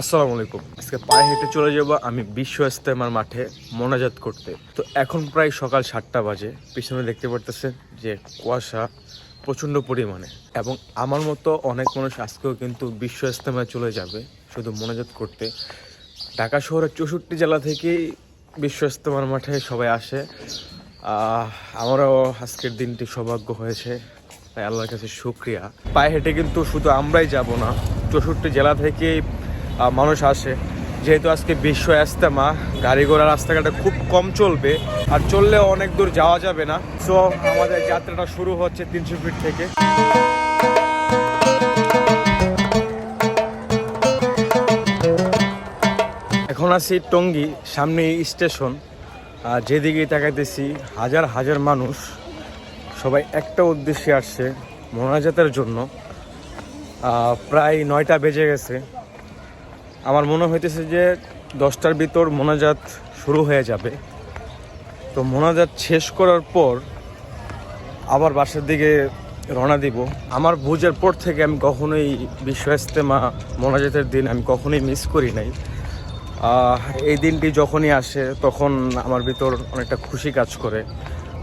আসসালামু আলাইকুম। আজকে পায়ে হেঁটে চলে যাব আমি বিশ্ব ইস্তেমার মাঠে মোনাজাত করতে। তো এখন প্রায় সকাল সাতটা বাজে। পিছনে দেখতে পারতেছেন যে কুয়াশা প্রচণ্ড পরিমাণে। এবং আমার মতো অনেক মানুষ আজকেও কিন্তু বিশ্ব ইস্তেমায় চলে যাবে শুধু মোনাজাত করতে। ঢাকা শহরের চৌষট্টি জেলা থেকেই বিশ্ব ইস্তেমার মাঠে সবাই আসে। আমারও আজকের দিনটি সৌভাগ্য হয়েছে। তাই আল্লাহর কাছে শুক্রিয়া। পায়ে হেঁটে কিন্তু শুধু আমরাই যাব না চৌষট্টি জেলা আহ, মানুষ আসে। যেহেতু আজকে বিশ্ব ইস্তেমা গাড়ি ঘোড়া রাস্তাঘাটে খুব কম চলবে, আর চললেও অনেক দূর যাওয়া যাবে না। সো আমাদের যাত্রাটা শুরু হচ্ছে তিনশো ফিট থেকে। এখন আছি টঙ্গী সামনে স্টেশন। আর যেদিকে তাকাইতেছি, হাজার হাজার মানুষ, সবাই একটা উদ্দেশ্যে আসছে মোনাজাতের জন্য। প্রায় নয়টা বেজে গেছে। আমার মনে হইতেছে যে দশটার ভিতর মোনাজাত শুরু হয়ে যাবে। তো মোনাজাত শেষ করার পর আবার বাসার দিকে রওনা দিব। আমার বুঝের পর থেকে আমি কখনোই বিশ্ব ইস্তেমা মোনাজাতের দিন আমি কখনোই মিস করি নাই। এই দিনটি যখনই আসে তখন আমার ভিতর অনেকটা খুশি কাজ করে,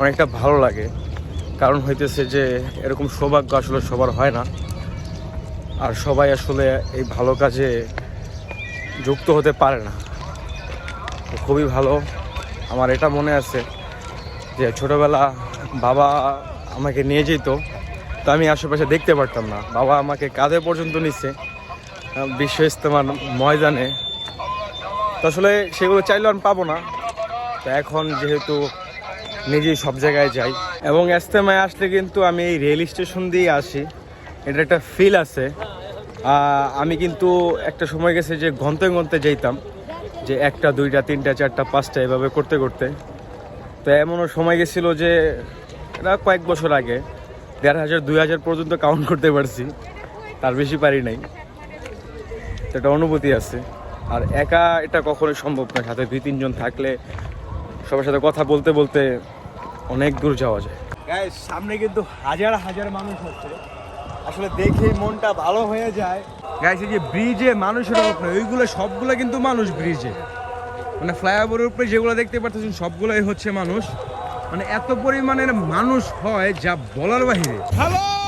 অনেকটা ভালো লাগে। কারণ হইতেছে যে এরকম সৌভাগ্য আসলে সবার হয় না। আর সবাই আসলে এই ভালো কাজে যুক্ত হতে পারে না। খুবই ভালো। আমার এটা মনে আছে যে ছোটোবেলা বাবা আমাকে নিয়ে যেত, তো আমি আশেপাশে দেখতে পারতাম না। বাবা আমাকে কাঁধে পর্যন্ত নিচ্ছে বিশ্ব ইস্তেমার ময়দানে। তো আসলে সেগুলো চাইলেও আমি পাবো না। তো এখন যেহেতু নিজেই সব জায়গায় যাই, এবং ইস্তেমায় আসলে কিন্তু আমি এই রেল স্টেশন দিয়ে আসি। এটা একটা ফিল আছে। আমি কিন্তু একটা সময় গেছে যে ঘন্তে ঘন্তে যেতাম যে একটা, দুইটা, তিনটা, চারটা, পাঁচটা এভাবে করতে করতে। তো এমনও সময় গেছিল যে এটা কয়েক বছর আগে, দেড় হাজার, দুই হাজার পর্যন্ত কাউন্ট করতে পারছি, তার বেশি পারি নাই। তো একটা অনুভূতি আছে। আর একা এটা কখনোই সম্ভব না, সাথে দুই, তিনজন থাকলে সবার সাথে কথা বলতে বলতে অনেক দূর যাওয়া যায়। সামনে কিন্তু হাজার হাজার মানুষ হচ্ছে। আসলে দেখে মনটা ভালো হয়ে যায়। গাইছে যে ব্রিজে মানুষের অভাব নয় ওইগুলো সবগুলো কিন্তু মানুষ ব্রিজে মানে ফ্লাইওভারের উপরে যেগুলো দেখতে পাচ্ছেন সবগুলোই হচ্ছে মানুষ। মানে এত পরিমাণের মানুষ হয় যা বলার বাহিরে। হ্যালো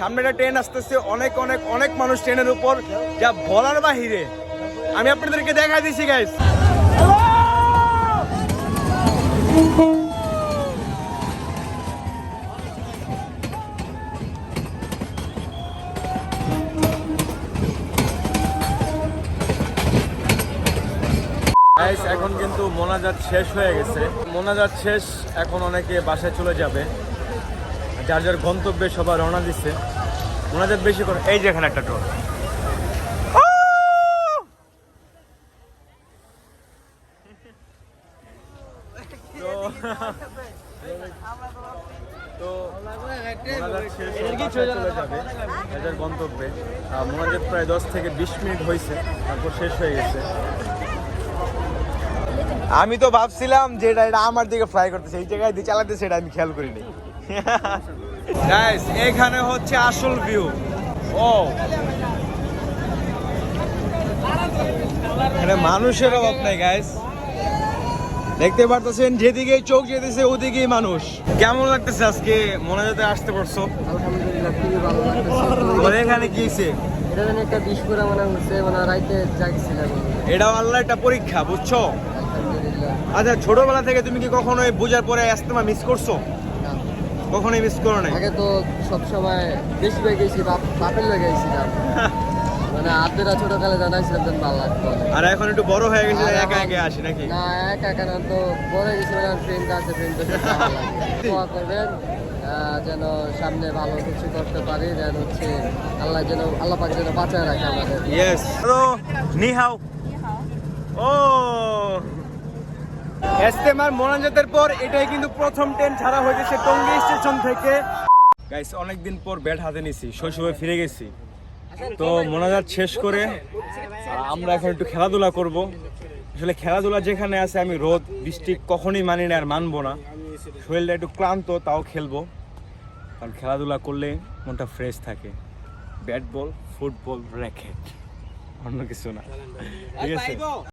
সামনে একটা ট্রেন আসতেছে, অনেক অনেক অনেক মানুষ ট্রেনের উপর। যা বলার বাহিরে। আমি আপনাদেরকে দেখা দিছি গাইস এখন কিন্তু মোনাজাত শেষ হয়ে গেছে। মোনাজাত শেষ, এখন অনেকে বাসায় চলে যাবে। যার যার গন্তব্যে সবার রওনা দিচ্ছে। ওনাদের বেশি করে এই যে এখানে একটা তো চলে যাবে। গন্তব্যে। মোনাজাত প্রায় দশ থেকে বিশ মিনিট হয়েছে। তারপর শেষ হয়ে গেছে। আমি তো ভাবছিলাম যে এটা এটা আমার দিকে ফ্রাই করতেছে। এই জায়গায় দিয়ে চালাতেছে সেটা আমি খেয়াল করিনি। গাইস এখানে হচ্ছে আসল ভিউ ও এখানে মানুষের অভাব নাই গাইস দেখতে পারতেছেন যেদিকেই চোখ যেতেছে ওদিকেই মানুষ। কেমন লাগতেছে আজকে? মনে যেতে আসতে পারছ। আলহামদুলিল্লাহ এখানে গিয়েছে মনে এটাও আল্লাহ একটা পরীক্ষা বুঝছ? আচ্ছা ছোটবেলা থেকে তুমি কি কখনো বুঝার পরে আসতেমা মিস করছ। কখনোই মিস করো নাই? আগে তো সব সময় বেশি হয়ে গেছি বাপ বাপের লেগে গেছিলাম মানে আদেরা ছোটকালে জানাইছিলাম যেন ভালো লাগতো আর এখন একটু বড় হয়ে গেছে একা একা আসি নাকি? না একা একা না তো বড় হয়ে গেছি মানে ফ্রেন্ড আছে ভালো লাগে। দোয়া করবেন যেন সামনে ভালো কিছু করতে পারি যেন হচ্ছে আল্লাহ যেন আল্লাহ পাক যেন বাঁচায় রাখে আমাদের। ইয়েস হ্যালো নি হাও ও এস্তেমার মোনাজাতের পর এটাই কিন্তু প্রথম ট্রেন ছাড়া হয়েছে টঙ্গী স্টেশন থেকে। গাইস অনেকদিন পর ব্যাট হাতে নিছি, শৈশবে ফিরে গেছি। তো মোনাজাত শেষ করে আমরা এখন একটু খেলাধুলা করব। আসলে খেলাধুলা যেখানে আছে, আমি রোদ, বৃষ্টি কখনই মানি না আর মানবো না। শরীরটা একটু ক্লান্ত, তাও খেলব। কারণ খেলাধুলা করলে মনটা ফ্রেশ থাকে। ব্যাট বল ফুটবল র্যাকেট অন্য কিছু না। ঠিক আছে?